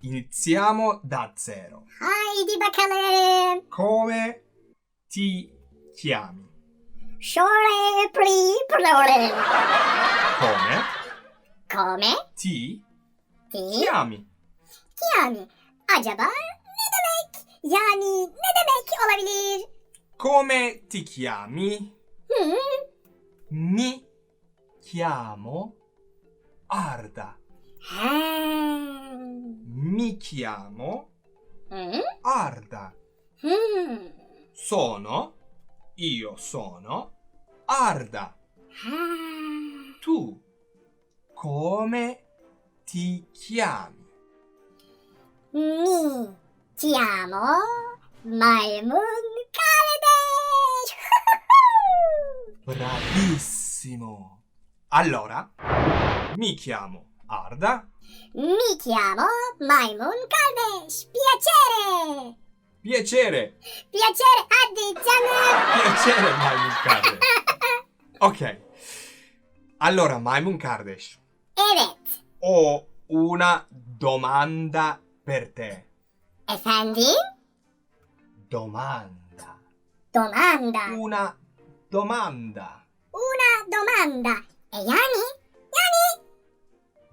Iniziamo da zero. Haydi bakalım. Come ti chiami? Şöyle pri plore. Come Come ti ti chiami? yani. Acaba ne demek? Yani ne demek olabilir? Come ti chiami? Hı? Mi chiamo Arda. Ha. Mi chiamo Hı? Arda. Hı. Sono, io sono Arda. Ha. Tu come ti chiami? Mi chiamo Maymun Kardeş. Bravissimo! Allora, mi chiamo Arda. Mi chiamo Maymun Kardeş. Piacere. Piacere! Piacere canım. Piacere, Maimun Kardeş. Ok. Allora, Maimun Kardeş, Evet. ho una domanda per te. Efendim? Domanda. Domanda. Una domanda. Una domanda. E yani? Yani?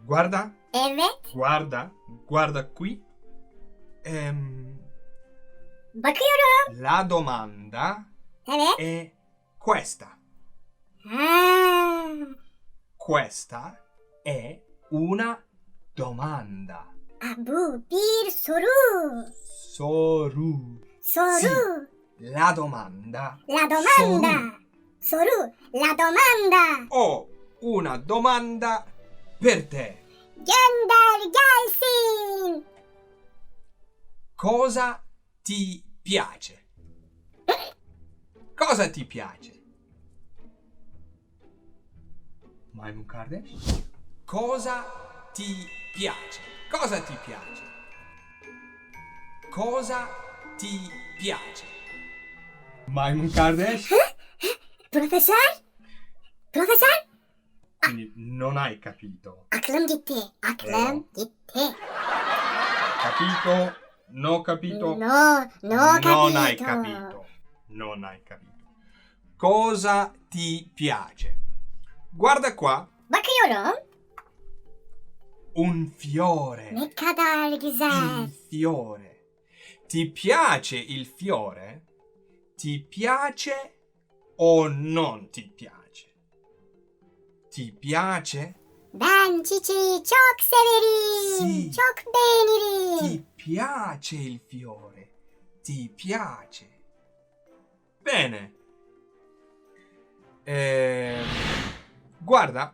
Guarda, Evet. guarda, guarda qui. Ehm, Bakıyorum. la domanda Evet. è questa. Ha. Questa è una domanda. Ah, bu bir soru. Soru. Soru. La domanda. La domanda. Soru. La domanda. Ho una domanda per te. Gönder gelsin. Cosa ti piace? Cosa ti piace? Maimun kardeş? Cosa ti piace? Cosa ti piace? Cosa ti piace? Maymun kardeş? Profesör? Profesör? Quindi non hai capito. Aklım gitti. Aklım gitti. Capito? No capito? No, no non hai capito. capito. Non hai capito. Cosa ti piace? Guarda qua, Bakıyorum. Un fiore. Ne kadar güzel. Il fiore. Ti piace il fiore? Ti piace o non ti piace? Ti piace? Ben çiçeği çok severim. Si. Çok beğenirim. Ti piace il fiore? Ti piace? Bene. Ehm, guarda,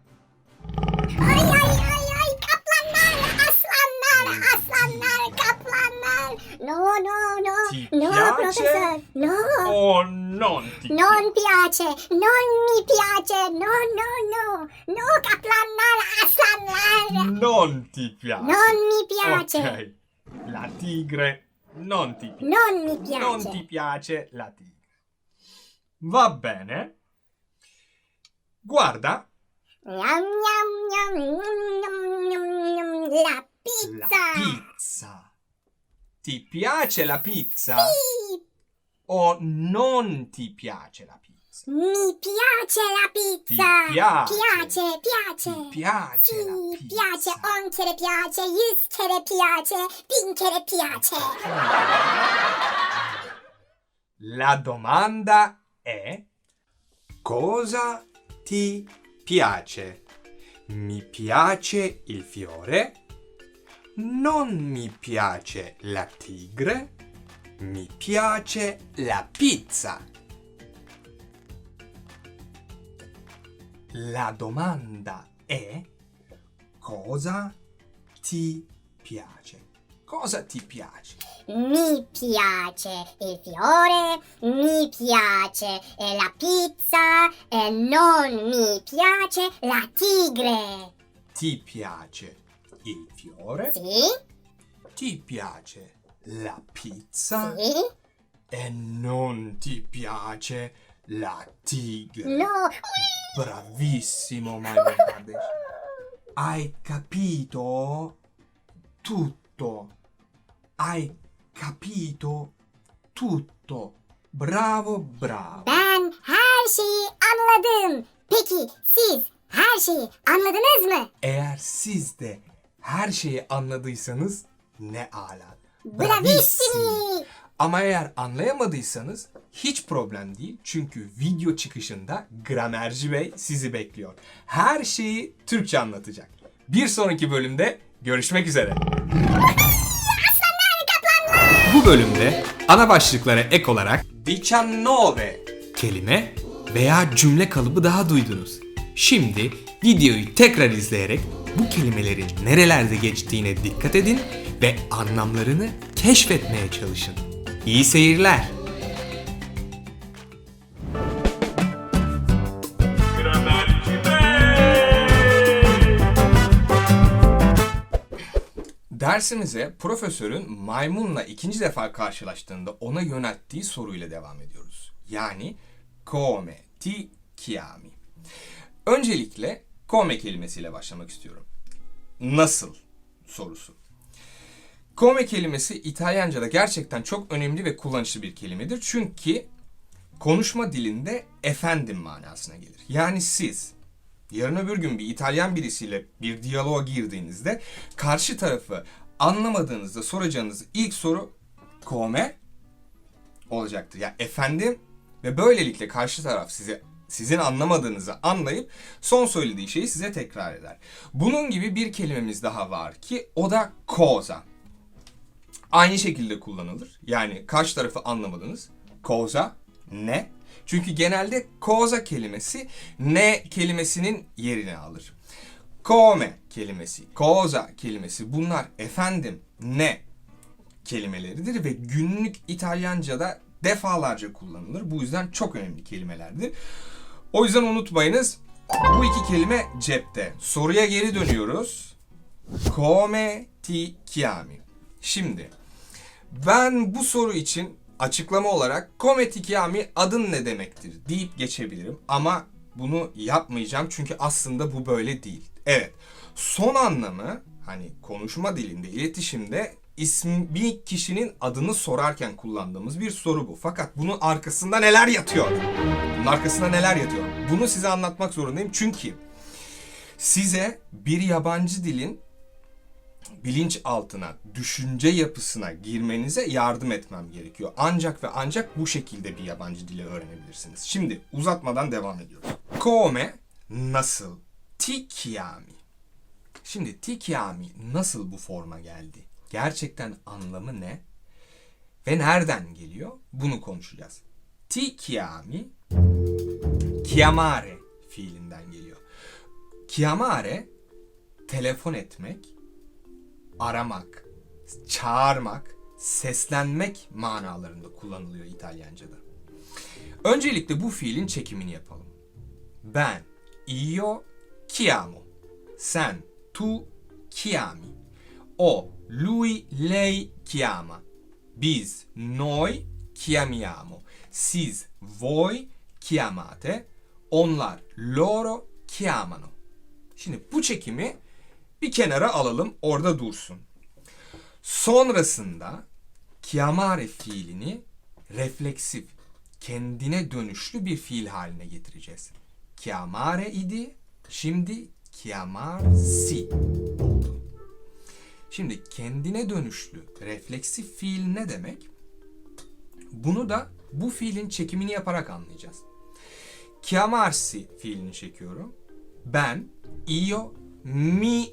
No no no. Ti no piace? profesör. No. o non ti Non piace, non mi piace, no no no. No kaplanlar, aslanlar. Non ti piace. Non mi piace. Ok. La tigre non ti piace. Non mi piace. Non ti piace la tigre. Va bene. Guarda, Yum, yum, yum, yum, yum, yum, La pizza. la pizza. Ti piace la pizza? Sì, O non ti piace la pizza? Mi piace la pizza. Ti piace. Piace, piace. Ti piace Sì, la pizza? piace, on kere piace, yüz kere piace, bin kere piace. La domanda è cosa ti piace? Mi piace il fiore? Non mi piace la tigre? Mi piace la pizza. La domanda è cosa ti piace? Cosa ti piace? Mi piace il fiore, mi piace eh, la pizza e non mi piace la tigre. Ti piace il fiore? Sì, Ti piace la pizza? sì, e non ti piace la tigre. No. Bravissimo kardeş. Hai capito tutto. Hai capito tutto. Bravo bravo. Ben her şeyi anladım. Peki siz her şeyi anladınız mı? Eğer siz de her şeyi anladıysanız ne ala. Bravissimi. Ama eğer anlayamadıysanız hiç problem değil. Çünkü video çıkışında Gramerci Bey sizi bekliyor. Her şeyi Türkçe anlatacak. Bir sonraki bölümde görüşmek üzere. Bu bölümde ana başlıklara ek olarak diciannove kelime veya cümle kalıbı daha duydunuz. Şimdi videoyu tekrar izleyerek bu kelimelerin nerelerde geçtiğine dikkat edin ve anlamlarını keşfetmeye çalışın. İyi seyirler. Dersimize profesörün maymunla ikinci defa karşılaştığında ona yönelttiği soruyla devam ediyoruz. Yani come ti chiami. Öncelikle come kelimesiyle başlamak istiyorum. Nasıl sorusu. Come kelimesi İtalyanca'da gerçekten çok önemli ve kullanışlı bir kelimedir. Çünkü konuşma dilinde efendim manasına gelir. Yani siz yarın öbür gün bir İtalyan birisiyle bir diyaloğa girdiğinizde karşı tarafı anlamadığınızda soracağınız ilk soru come olacaktır. Yani efendim ve böylelikle karşı taraf size sizin anlamadığınızı anlayıp son söylediği şeyi size tekrar eder. Bunun gibi bir kelimemiz daha var ki o da cosa. Aynı şekilde kullanılır. Yani karşı tarafı anlamadınız. Cosa ne? Çünkü genelde cosa kelimesi ne kelimesinin yerini alır. Come kelimesi, cosa kelimesi bunlar efendim ne kelimeleridir ve günlük İtalyanca'da defalarca kullanılır. Bu yüzden çok önemli kelimelerdir. O yüzden unutmayınız bu iki kelime cepte. Soruya geri dönüyoruz. Come ti chiami? Şimdi ben bu soru için açıklama olarak come ti chiami adın ne demektir deyip geçebilirim ama bunu yapmayacağım çünkü aslında bu böyle değil. Evet. Son anlamı hani konuşma dilinde, iletişimde ismi bir kişinin adını sorarken kullandığımız bir soru bu. Fakat bunun arkasında neler yatıyor? Bunun arkasında neler yatıyor? Bunu size anlatmak zorundayım çünkü size bir yabancı dilin bilinç altına, düşünce yapısına girmenize yardım etmem gerekiyor. Ancak ve ancak bu şekilde bir yabancı dili öğrenebilirsiniz. Şimdi uzatmadan devam ediyoruz. Come nasıl? Ti chiami. Şimdi ti chiami nasıl bu forma geldi? Gerçekten anlamı ne? Ve nereden geliyor? Bunu konuşacağız. Ti chiami chiamare fiilinden geliyor. Chiamare telefon etmek, aramak, çağırmak, seslenmek manalarında kullanılıyor İtalyanca'da. Öncelikle bu fiilin çekimini yapalım. Ben, io chiamo. Sen, tu chiami. O, lui, lei chiama. Biz, noi chiamiamo. Siz, voi chiamate. Onlar, loro chiamano. Şimdi bu çekimi bir kenara alalım, orada dursun. Sonrasında chiamare fiilini refleksif, kendine dönüşlü bir fiil haline getireceğiz. Chiamare idi, şimdi chiamarsi oldu. Şimdi kendine dönüşlü, refleksif fiil ne demek? Bunu da bu fiilin çekimini yaparak anlayacağız. Chiamarsi fiilini çekiyorum. Ben, io, mi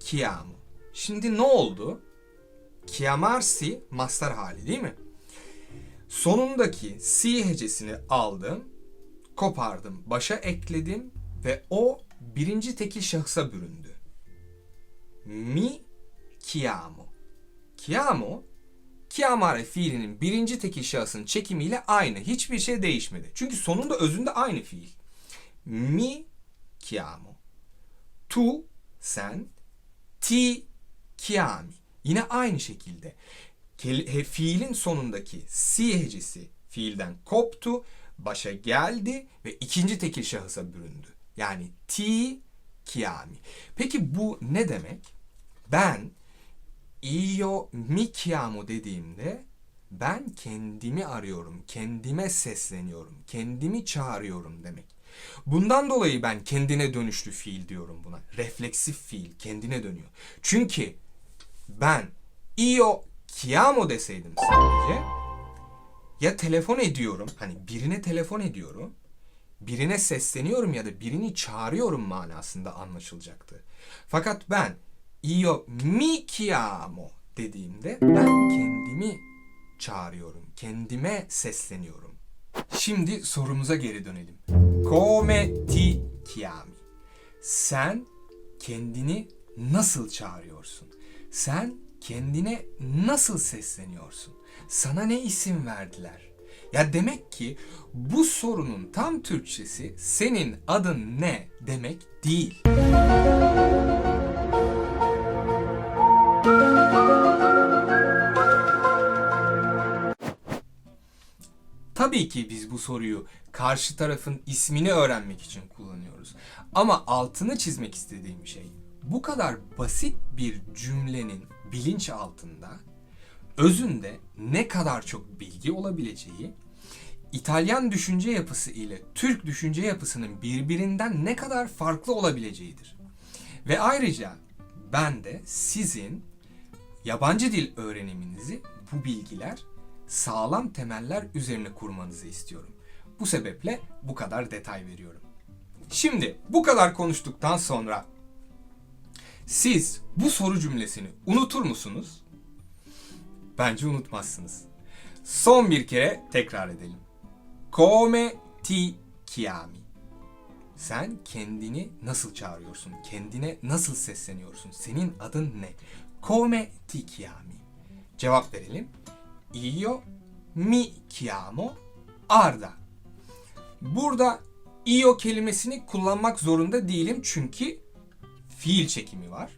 chiamo. Şimdi ne oldu? Chiamarsi mastar hali değil mi? Sonundaki si hecesini aldım, kopardım, başa ekledim ve o birinci tekil şahısa büründü. Mi chiamo. Chiamo, chiamare fiilinin birinci tekil şahısın çekimiyle aynı. Hiçbir şey değişmedi. Çünkü sonunda özünde aynı fiil. Mi chiamo. Tu sen, ti chiami. Yine aynı şekilde. fiilin sonundaki si hecesi fiilden koptu, başa geldi ve ikinci tekil şahısa büründü. Yani ti chiami. Peki bu ne demek? Ben io mi dediğimde ben kendimi arıyorum, kendime sesleniyorum, kendimi çağırıyorum demek. Bundan dolayı ben kendine dönüşlü fiil diyorum buna. Refleksif fiil, kendine dönüyor. Çünkü ben io chiamo deseydim sadece ya telefon ediyorum, hani birine telefon ediyorum, birine sesleniyorum ya da birini çağırıyorum manasında anlaşılacaktı. Fakat ben io mi chiamo dediğimde ben kendimi çağırıyorum, kendime sesleniyorum. Şimdi sorumuza geri dönelim. Come ti chiami? Sen kendini nasıl çağırıyorsun? Sen kendine nasıl sesleniyorsun? Sana ne isim verdiler? Ya demek ki bu sorunun tam Türkçesi senin adın ne demek değil. Tabii ki biz bu soruyu karşı tarafın ismini öğrenmek için kullanıyoruz. Ama altını çizmek istediğim şey bu kadar basit bir cümlenin bilinç altında özünde ne kadar çok bilgi olabileceği, İtalyan düşünce yapısı ile Türk düşünce yapısının birbirinden ne kadar farklı olabileceğidir. Ve ayrıca ben de sizin yabancı dil öğreniminizi bu bilgiler sağlam temeller üzerine kurmanızı istiyorum. Bu sebeple bu kadar detay veriyorum. Şimdi bu kadar konuştuktan sonra siz bu soru cümlesini unutur musunuz? Bence unutmazsınız. Son bir kere tekrar edelim. Come ti chiami? Sen kendini nasıl çağırıyorsun? Kendine nasıl sesleniyorsun? Senin adın ne? Come ti chiami? Cevap verelim. Io mi chiamo Arda. Burada io kelimesini kullanmak zorunda değilim çünkü fiil çekimi var.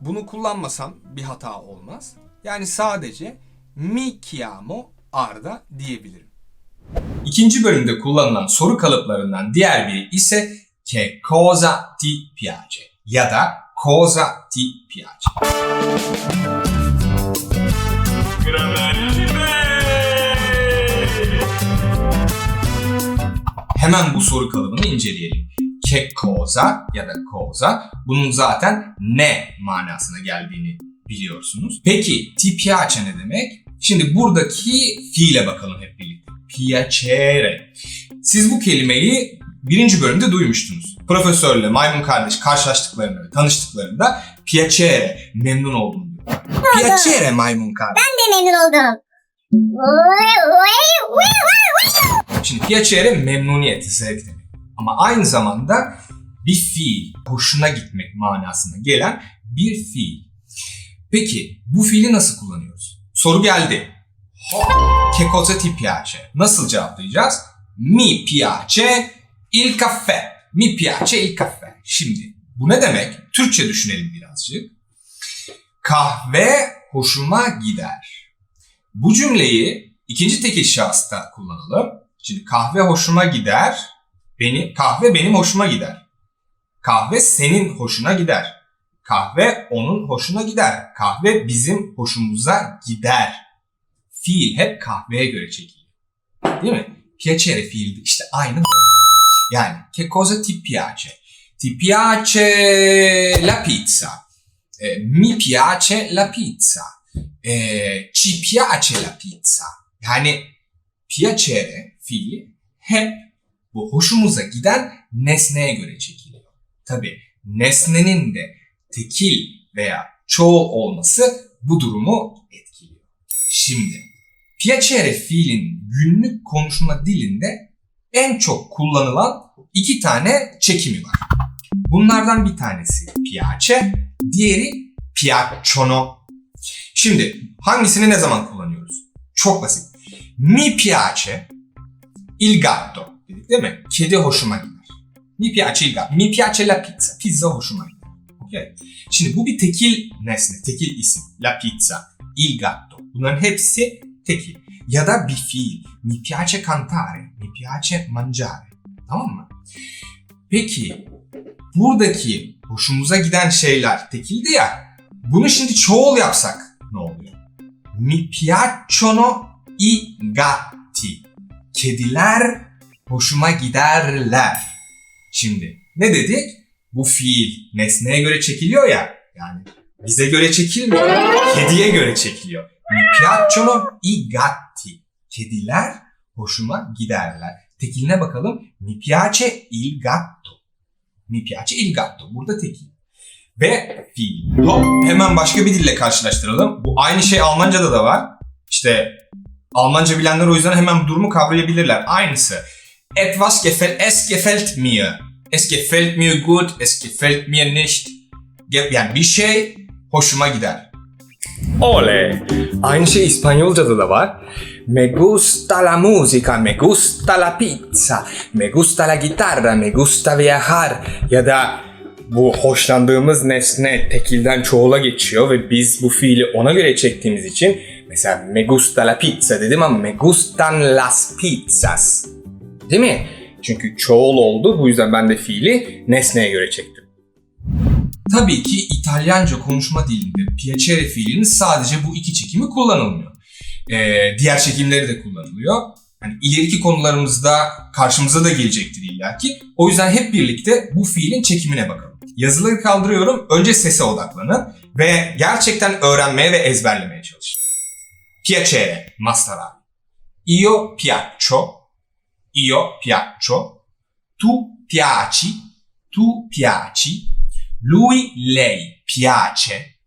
Bunu kullanmasam bir hata olmaz. Yani sadece mi chiamo Arda diyebilirim. İkinci bölümde kullanılan soru kalıplarından diğer biri ise che cosa ti piace ya da cosa ti piace. Hemen bu soru kalıbını inceleyelim. Che cosa ya da cosa bunun zaten ne manasına geldiğini biliyorsunuz. Peki ti piace ne demek? Şimdi buradaki fiile bakalım hep birlikte. Piacere. Siz bu kelimeyi birinci bölümde duymuştunuz. Profesörle maymun kardeş karşılaştıklarında ve tanıştıklarında piacere, memnun oldum. Piacere maymun kardeş. Ben de memnun oldum. Şimdi piacere memnuniyet, zevk demek. Ama aynı zamanda bir fiil, hoşuna gitmek manasına gelen bir fiil. Peki bu fiili nasıl kullanıyoruz? Soru geldi. Che cosa ti piace? Nasıl cevaplayacağız? Mi piace il caffè. Mi piace il caffè. Şimdi bu ne demek? Türkçe düşünelim birazcık. Kahve hoşuma gider. Bu cümleyi ikinci tekil şahısta kullanalım. Şimdi kahve hoşuma gider. Beni kahve benim hoşuma gider. Kahve senin hoşuna gider. Kahve onun hoşuna gider. Kahve bizim hoşumuza gider. Fiil hep kahveye göre çekiliyor. Değil mi? Piacere fiili işte aynı. Yani che cosa ti piace? Ti piace la pizza. Eh, mi piace la pizza. Eh, ci piace la pizza. Yani piacere fiili hep bu hoşumuza giden nesneye göre çekiliyor. Tabi nesnenin de tekil veya çoğu olması bu durumu etkiliyor. Şimdi piacere fiilin günlük konuşma dilinde en çok kullanılan iki tane çekimi var. Bunlardan bir tanesi piace, diğeri piacciono. Şimdi hangisini ne zaman kullanıyoruz? Çok basit. Mi piace il gatto. Dedik değil mi? Kedi hoşuma gider. Mi piace il gatto. Mi piace la pizza. Pizza hoşuma gider. Okay. Şimdi bu bir tekil nesne, tekil isim. La pizza. il gatto. Bunların hepsi tekil. Ya da bir fiil. Mi piace cantare, mi piace mangiare. Tamam mı? Peki buradaki hoşumuza giden şeyler tekildi ya. Bunu şimdi çoğul yapsak ne oluyor? Mi piacciono i gatti. Kediler hoşuma giderler. Şimdi ne dedik? Bu fiil nesneye göre çekiliyor ya. Yani bize göre çekilmiyor. Kediye göre çekiliyor. Mi piacciono i gatti. Kediler hoşuma giderler. Tekiline bakalım. Mi piace il gatto. Mi piace il gatto. Burada tekil. Ve fiil. Hemen başka bir dille karşılaştıralım. Bu aynı şey Almanca'da da var. İşte Almanca bilenler o yüzden hemen bu durumu kavrayabilirler. Aynısı. Etwas gefällt, es gefällt mir. Es gefällt mir gut, es gefällt mir nicht. Yani bir şey hoşuma gider. Ole. Aynı şey İspanyolca'da da var. Me gusta la música, me gusta la pizza, me gusta la guitarra, me gusta viajar. Ya da bu hoşlandığımız nesne tekilden çoğula geçiyor ve biz bu fiili ona göre çektiğimiz için mesela me gusta la pizza dedim ama me gustan las pizzas. Değil mi? Çünkü çoğul oldu bu yüzden ben de fiili nesneye göre çektim. Tabii ki İtalyanca konuşma dilinde piacere fiilinin sadece bu iki çekimi kullanılmıyor. Ee, diğer çekimleri de kullanılıyor. Hani ileriki konularımızda karşımıza da gelecektir illaki. O yüzden hep birlikte bu fiilin çekimine bakalım. Yazıları kaldırıyorum. Önce sese odaklanın ve gerçekten öğrenmeye ve ezberlemeye çalışın. Piacere, mastarare. Io piaccio, io piaccio, tu piaci, tu piaci, lui, lei piace,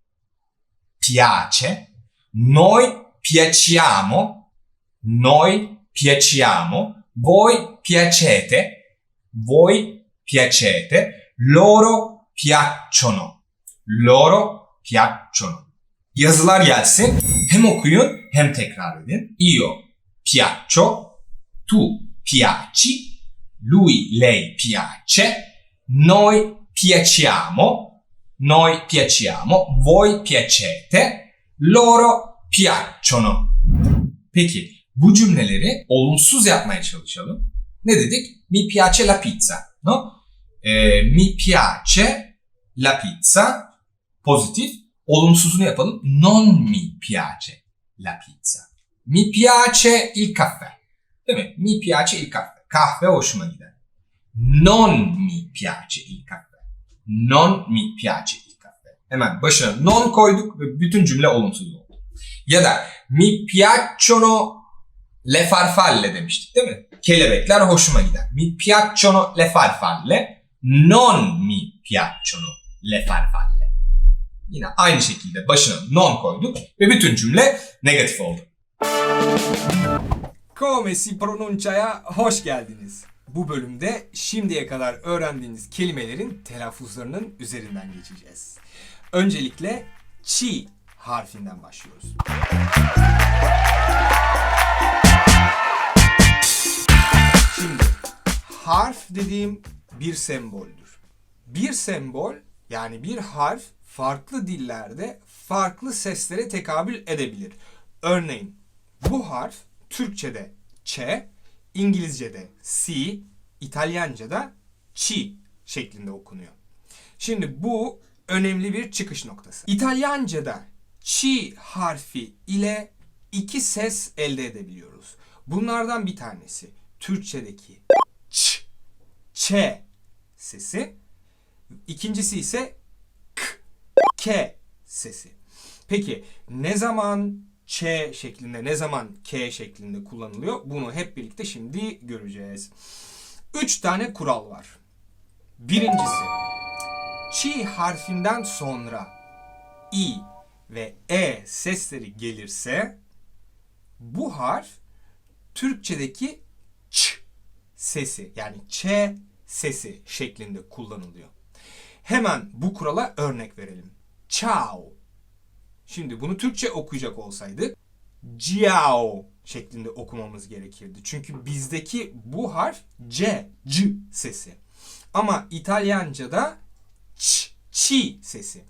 piace, noi piaciamo, noi piaciamo, voi piacete, voi piacete, loro piacciono, loro piacciono. Yazılar gelsin. Hem okuyun hem tekrar edin. Io piaccio, tu piaci, lui, lei piace, noi piaciamo, noi piaciamo, voi piacete, loro piacciono. Peki bu cümleleri olumsuz yapmaya çalışalım. Ne dedik? Mi piace la pizza, no? Ee, mi piace la pizza pozitif. Olumsuzunu yapalım. Non mi piace la pizza. Mi piace il caffè. Değil mi? Mi piace il caffè. Kahve hoşuma gider. Non mi piace il caffè. Non mi piace il caffè. Hemen başına non koyduk ve bütün cümle olumsuz oldu. Ya da mi piacciono le farfalle demiştik değil mi? Kelebekler hoşuma gider. Mi piacciono le farfalle. Non mi piacciono le farfalle. Yine aynı şekilde başına non koyduk ve bütün cümle negatif oldu. Come si pronuncia'ya hoş geldiniz. Bu bölümde şimdiye kadar öğrendiğiniz kelimelerin telaffuzlarının üzerinden geçeceğiz. Öncelikle çi harfinden başlıyoruz. Şimdi harf dediğim bir semboldür. Bir sembol yani bir harf farklı dillerde farklı seslere tekabül edebilir. Örneğin bu harf Türkçe'de ç, İngilizce'de si, İtalyanca'da çi şeklinde okunuyor. Şimdi bu önemli bir çıkış noktası. İtalyanca'da çi harfi ile iki ses elde edebiliyoruz. Bunlardan bir tanesi Türkçedeki ç, ç sesi. İkincisi ise k, k sesi. Peki ne zaman ç şeklinde, ne zaman k şeklinde kullanılıyor? Bunu hep birlikte şimdi göreceğiz. Üç tane kural var. Birincisi, çi harfinden sonra i ve e sesleri gelirse bu harf Türkçedeki ç sesi yani ç sesi şeklinde kullanılıyor. Hemen bu kurala örnek verelim. Ciao. Şimdi bunu Türkçe okuyacak olsaydık ciao şeklinde okumamız gerekirdi. Çünkü bizdeki bu harf c, c sesi. Ama İtalyanca'da ç, çi sesi.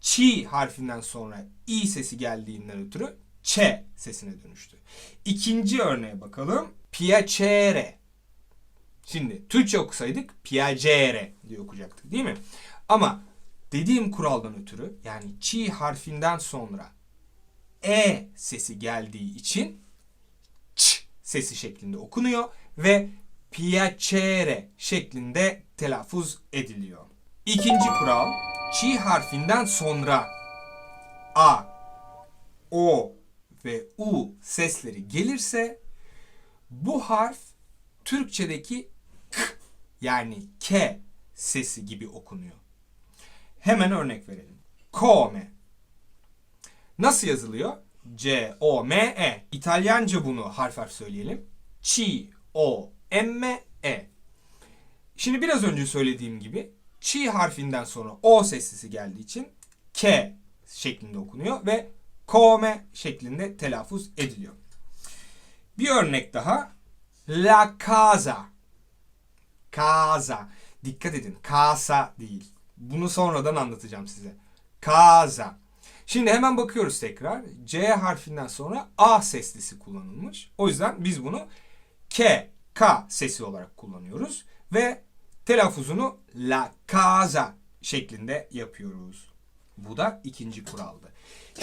çi harfinden sonra i sesi geldiğinden ötürü ç sesine dönüştü. İkinci örneğe bakalım. Piacere. Şimdi Türkçe okusaydık piacere diye okuyacaktık değil mi? Ama dediğim kuraldan ötürü yani çi harfinden sonra e sesi geldiği için ç sesi şeklinde okunuyor ve piacere şeklinde telaffuz ediliyor. İkinci kural çi harfinden sonra a, o ve u sesleri gelirse bu harf Türkçedeki k yani k sesi gibi okunuyor. Hemen örnek verelim. Come. Nasıl yazılıyor? C O M E. İtalyanca bunu harf harf söyleyelim. Ci O M E. Şimdi biraz önce söylediğim gibi çi harfinden sonra o sesi geldiği için k şeklinde okunuyor ve come şeklinde telaffuz ediliyor. Bir örnek daha. La casa. Casa. Dikkat edin. Casa değil. Bunu sonradan anlatacağım size. Casa. Şimdi hemen bakıyoruz tekrar. C harfinden sonra A seslisi kullanılmış. O yüzden biz bunu K, K sesi olarak kullanıyoruz. Ve telaffuzunu la casa şeklinde yapıyoruz. Bu da ikinci kuraldı.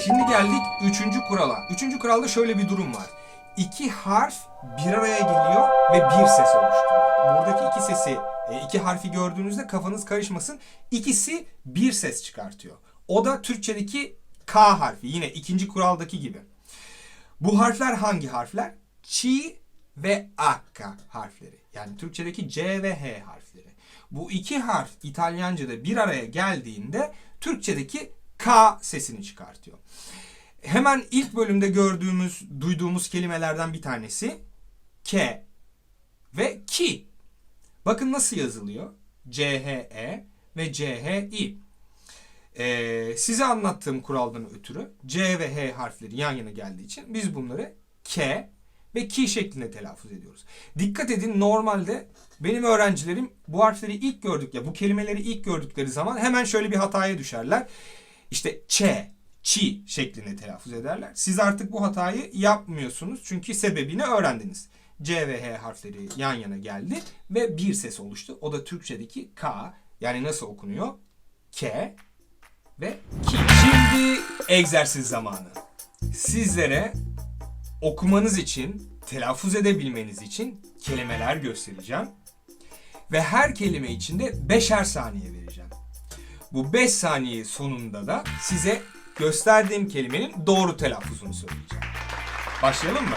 Şimdi geldik üçüncü kurala. Üçüncü kuralda şöyle bir durum var. İki harf bir araya geliyor ve bir ses oluşturuyor. Buradaki iki sesi, e, iki harfi gördüğünüzde kafanız karışmasın. İkisi bir ses çıkartıyor. O da Türkçedeki K harfi. Yine ikinci kuraldaki gibi. Bu harfler hangi harfler? Çi ve Akka harfleri. Yani Türkçedeki C ve H harfleri. Bu iki harf İtalyanca'da bir araya geldiğinde Türkçedeki K sesini çıkartıyor. Hemen ilk bölümde gördüğümüz, duyduğumuz kelimelerden bir tanesi K ve Ki. Bakın nasıl yazılıyor? C-H-E ve C-H-I. Ee, size anlattığım kuraldan ötürü C ve H harfleri yan yana geldiği için biz bunları K ve Ki şeklinde telaffuz ediyoruz. Dikkat edin normalde benim öğrencilerim bu harfleri ilk gördük ya bu kelimeleri ilk gördükleri zaman hemen şöyle bir hataya düşerler. İşte Ç, Çi şeklinde telaffuz ederler. Siz artık bu hatayı yapmıyorsunuz çünkü sebebini öğrendiniz. C ve H harfleri yan yana geldi ve bir ses oluştu. O da Türkçedeki K yani nasıl okunuyor? K ve ki. Şimdi egzersiz zamanı. Sizlere okumanız için, telaffuz edebilmeniz için kelimeler göstereceğim. Ve her kelime içinde beşer saniye vereceğim. Bu 5 saniye sonunda da size gösterdiğim kelimenin doğru telaffuzunu söyleyeceğim. Başlayalım mı?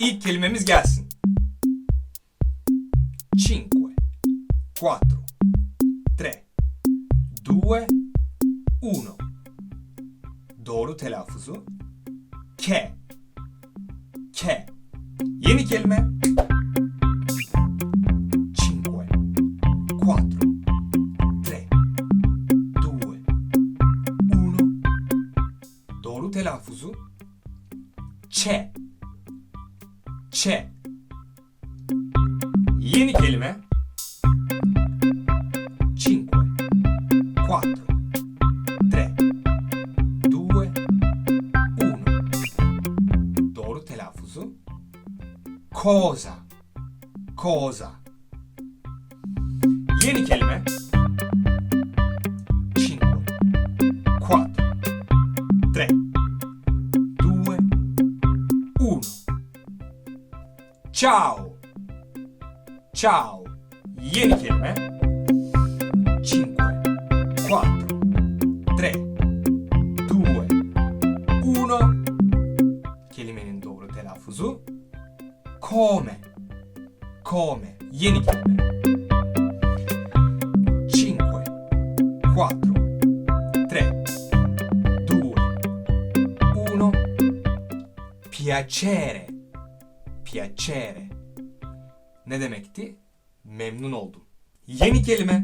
İlk kelimemiz gelsin. Cinque, quattro, tre, due, uno. Doğru telaffuzu ke. Cosa. Cosa. Yeni kelime. Cinque, quattro, tre, due, uno. Ciao. Ciao. Yeni kelime. 4, 3, 2, 1. Piacere. Piacere. Ne demekti? Memnun oldum. Yeni kelime.